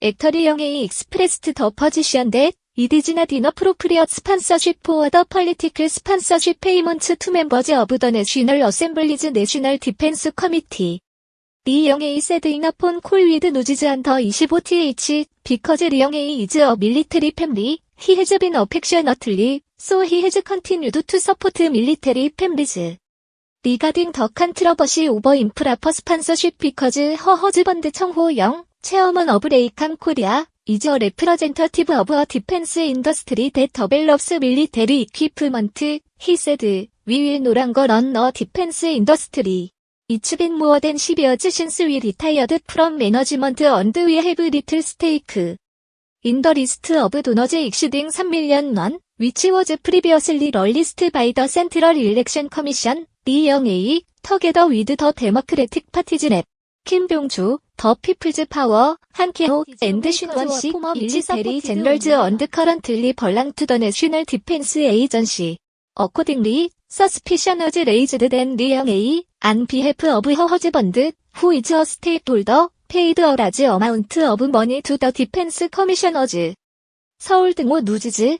액터리 영예이 익스프레스트 더 퍼지션 댓 이디지나 디너 프로프리엇 스판서십 포어 더 펄리티클 스판서십 페이먼츠 투 멤버즈 어브 더 내셔널 어셈블리즈 내셔널 디펜스 커미티. 리 영예이 세드 이너폰 콜 위드 누지즈 안더 25th 비커즈 리 영예이 이즈 어 밀리터리 팸리 히 해즈 빈 어펙셔너틀리 소 히 해즈 컨티뉴드 투 서포트 밀리터리 팸리즈. 리가딩 더 컨트러버시 오버 인프라 퍼 스판서십 비커즈 허 허즈번드 청호 영 체어먼 어브 레이캄 코리아 이즈 어 레프러젠터티브 어브 어 디펜스 인더스트리 대 더벨럽스 밀리테리 이퀴프먼트 히 세드 위윌 노란거 런어 디펜스 인더스트리 It's been more than 10 years since we retired from management and we have little stake. In the list of donors exceeding 3 million won, which was previously released by the Central Election Commission, Lee Young-a, together with the Democratic Party's rep. 김병주, 더 피플즈 파워, 한케호, 앤드 슈원씨, 밀리테리 제널즈 언드 커런틀리 벌랑 투더 내셔널 디펜스 에이전시. Accordingly, suspicion was raised then Liang A, on behalf of her husband, who is a stakeholder, paid a large amount of money to the defense commissioners. 서울 등호 누지즈,